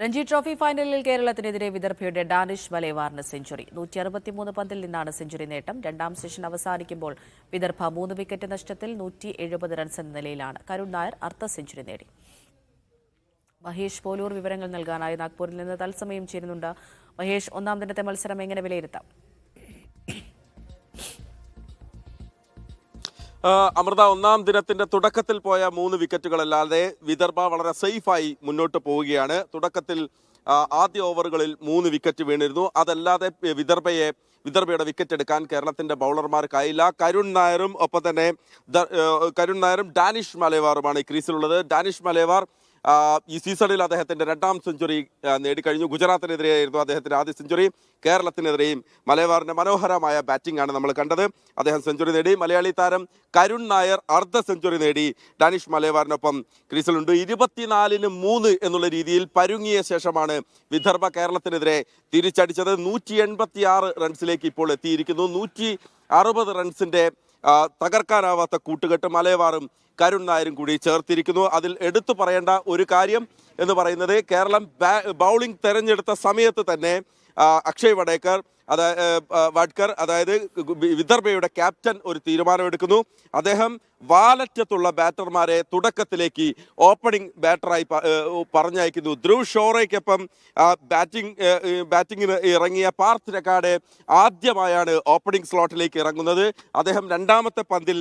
Ranji trophy ഫൈനലിൽ കേരളത്തിനെതിരെ വിദർഭയുടെ Danish മലേവാറിന് century. നൂറ്റി അറുപത്തിമൂന്ന് പന്തിൽ നിന്നാണ് സെഞ്ചുറി നേട്ടം. രണ്ടാം സെഷൻ അവസാനിക്കുമ്പോൾ വിദർഭ മൂന്ന് വിക്കറ്റ് നഷ്ടത്തിൽ നൂറ്റി എഴുപത് റൺസ് എന്ന നിലയിലാണ്. കരുൺ നായർ അർദ്ധ സെഞ്ചുറി നേടി. മഹേഷ് പോലൂർ വിവരങ്ങൾ നൽകാനായി നാഗ്പൂരിൽ നിന്ന് തത്സമയം ചേരുന്നുണ്ട്. മഹേഷ് ഒന്നാം ദിനത്തെ മത്സരം എങ്ങനെ വിലയിരുത്താം? അമൃത ഒന്നാം ദിനത്തിന്റെ തുടക്കത്തിൽ പോയ മൂന്ന് വിക്കറ്റുകളല്ലാതെ വിദർഭ വളരെ സേഫായി മുന്നോട്ട് പോവുകയാണ്. തുടക്കത്തിൽ ആദ്യ ഓവറുകളിൽ മൂന്ന് വിക്കറ്റ് വീണിരുന്നു. അതല്ലാതെ വിദർഭയെ വിദർഭയുടെ വിക്കറ്റ് എടുക്കാൻ കേരളത്തിന്റെ ബൗളർമാർക്കായില്ല. കരുൺ നായരും ഒപ്പം തന്നെ കരുൺ നായരും ഡാനിഷ് മലേവാറുമാണ് ഈ ക്രീസിലുള്ളത്. ഡാനിഷ് മലേവാർ ആ, ഈ സീസണിൽ അദ്ദേഹത്തിന്റെ രണ്ടാം സെഞ്ചുറി നേടിക്കഴിഞ്ഞു ഗുജറാത്തിനെതിരെയായിരുന്നു അദ്ദേഹത്തിന്റെ ആദ്യ സെഞ്ചുറി. കേരളത്തിനെതിരെയും മലബാറിന്റെ മനോഹരമായ ബാറ്റിംഗ് ആണ് നമ്മൾ കണ്ടത്. അദ്ദേഹം സെഞ്ചുറി നേടി. മലയാളി താരം കരുൺ നായർ അർദ്ധ സെഞ്ചുറി നേടി. ഡാനിഷ് മലബാറിനൊപ്പം ക്രീസിലുണ്ട്. ഇരുപത്തിനാലിന് മൂന്ന് എന്നുള്ള രീതിയിൽ പരുങ്ങിയ ശേഷമാണ് വിദർഭ കേരളത്തിനെതിരെ തിരിച്ചടിച്ചത്. നൂറ്റി എൺപത്തി റൺസിലേക്ക് ഇപ്പോൾ എത്തിയിരിക്കുന്നു. നൂറ്റി അറുപത് റൺസിന്റെ ആ, തകർക്കാനാവാത്ത കൂട്ടുകെട്ട് മലയവാറും കരുൺ നായരും കൂടി ചേർത്തിരിക്കുന്നു. അതിൽ എടുത്തു പറയേണ്ട ഒരു കാര്യം എന്ന് പറയുന്നത് കേരളം ബൗളിംഗ് തെരഞ്ഞെടുത്ത സമയത്ത് തന്നെ അക്ഷയ് വടേക്കർ അതായത് വഡ്കർ അതായത് വിദർഭയുടെ ക്യാപ്റ്റൻ ഒരു തീരുമാനമെടുക്കുന്നു. അദ്ദേഹം വാലറ്റത്തുള്ള ബാറ്റർമാരെ തുടക്കത്തിലേക്ക് ഓപ്പണിംഗ് ബാറ്ററായി പറഞ്ഞയക്കുന്നു. ധ്രുവ് ഷോറയ്ക്കൊപ്പം ബാറ്റിംഗ് ബാറ്റിങ്ങിന് ഇറങ്ങിയ പാർത്ത് രക്കാടെ ആദ്യമായാണ് ഓപ്പണിംഗ് സ്ലോട്ടിലേക്ക് ഇറങ്ങുന്നത്. അദ്ദേഹം രണ്ടാമത്തെ പന്തിൽ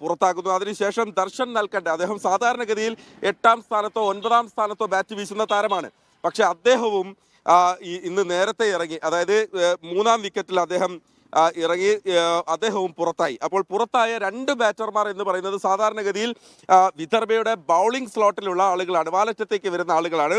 പുറത്താക്കുന്നു അതിനുശേഷം ദർശൻ നൽകണ്ട. അദ്ദേഹം സാധാരണഗതിയിൽ എട്ടാം സ്ഥാനത്തോ ഒൻപതാം സ്ഥാനത്തോ ബാറ്റ് വീശുന്ന താരമാണ്. പക്ഷെ അദ്ദേഹവും ഇന്ന് നേരത്തെ ഇറങ്ങി അതായത് മൂന്നാം വിക്കറ്റിൽ അദ്ദേഹം ഇറങ്ങി അദ്ദേഹവും പുറത്തായി. അപ്പോൾ പുറത്തായ രണ്ട് ബാറ്റർമാർ എന്ന് പറയുന്നത് സാധാരണഗതിയിൽ വിദർഭയുടെ ബൗളിംഗ് സ്ലോട്ടിലുള്ള ആളുകളാണ്. വാലറ്റത്തേക്ക് വരുന്ന ആളുകളാണ്.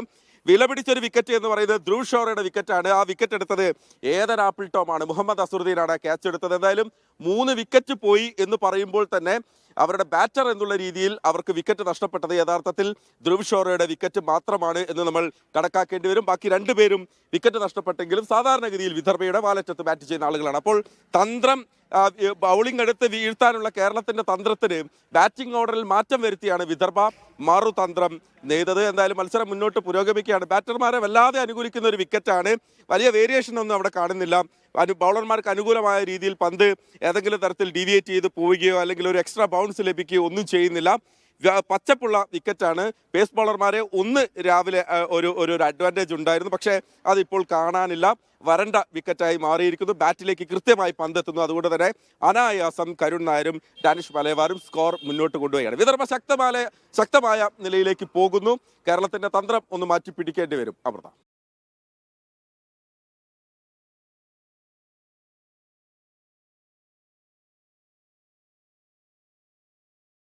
വിലപിടിച്ചൊരു വിക്കറ്റ് എന്ന് പറയുന്നത് ധ്രുവ് ഷോറയുടെ വിക്കറ്റാണ് ആ വിക്കറ്റ് എടുത്തത് ഏതൻ ആപ്പിൾ ടോമാണ്. മുഹമ്മദ് അസുറുദ്ദീനാണ് ക്യാച്ച് എടുത്തത്. എന്തായാലും മൂന്ന് വിക്കറ്റ് പോയി എന്ന് പറയുമ്പോൾ തന്നെ അവരുടെ ബാറ്റർ എന്നുള്ള രീതിയിൽ അവർക്ക് വിക്കറ്റ് നഷ്ടപ്പെട്ടത്. യഥാർത്ഥത്തിൽ ധ്രുവ് ഷോറയുടെ വിക്കറ്റ് മാത്രമാണ് എന്ന് നമ്മൾ കണക്കാക്കേണ്ടി വരും. ബാക്കി രണ്ടുപേരും വിക്കറ്റ് നഷ്ടപ്പെട്ടെങ്കിലും സാധാരണഗതിയിൽ വിദർഭയുടെ വാലറ്റത്ത് ബാറ്റ് ചെയ്യുന്ന ആളുകളാണ്. അപ്പോൾ തന്ത്രം ബൗളിംഗ് എടുത്ത് വീഴ്ത്താനുള്ള കേരളത്തിന്റെ തന്ത്രത്തിന് ബാറ്റിംഗ് ഓർഡറിൽ മാറ്റം വരുത്തിയാണ് വിദർഭ മറുതന്ത്രം നെയ്തത്. എന്തായാലും മത്സരം മുന്നോട്ട് പുരോഗമിക്കുകയാണ്. ബാറ്റർമാരെ വല്ലാതെ അനുകൂലിക്കുന്ന ഒരു വിക്കറ്റാണ് വലിയ വേരിയേഷൻ ഒന്നും അവിടെ കാണുന്നില്ല. അനു ബൗളർമാർക്ക് അനുകൂലമായ രീതിയിൽ പന്ത് ഏതെങ്കിലും തരത്തിൽ ഡീവിയേറ്റ് ചെയ്ത് പോവുകയോ അല്ലെങ്കിൽ ഒരു എക്സ്ട്രാ ബൗൺസ് ലഭിക്കുകയോ ഒന്നും ചെയ്യുന്നില്ല. പച്ചപ്പുള്ള വിക്കറ്റാണ് പേസ് ബൗളർമാരെ ഒന്ന് രാവിലെ ഒരു ഒരു അഡ്വാന്റേജ് ഉണ്ടായിരുന്നു. പക്ഷേ അതിപ്പോൾ കാണാനില്ല. വരണ്ട വിക്കറ്റായി മാറിയിരിക്കുന്നു. ബാറ്റിലേക്ക് കൃത്യമായി പന്തെത്തുന്നു. അതുകൊണ്ട് തന്നെ അനായാസം കരുൺ നായരും ഡാനിഷ് മലയവാരും സ്കോർ മുന്നോട്ട് കൊണ്ടുപോവുകയാണ്. വിദർഭ ശക്തമായ ശക്തമായ നിലയിലേക്ക് പോകുന്നു. കേരളത്തിന്റെ തന്ത്രം ഒന്ന് മാറ്റി പിടിക്കേണ്ടി വരും. അമൃത.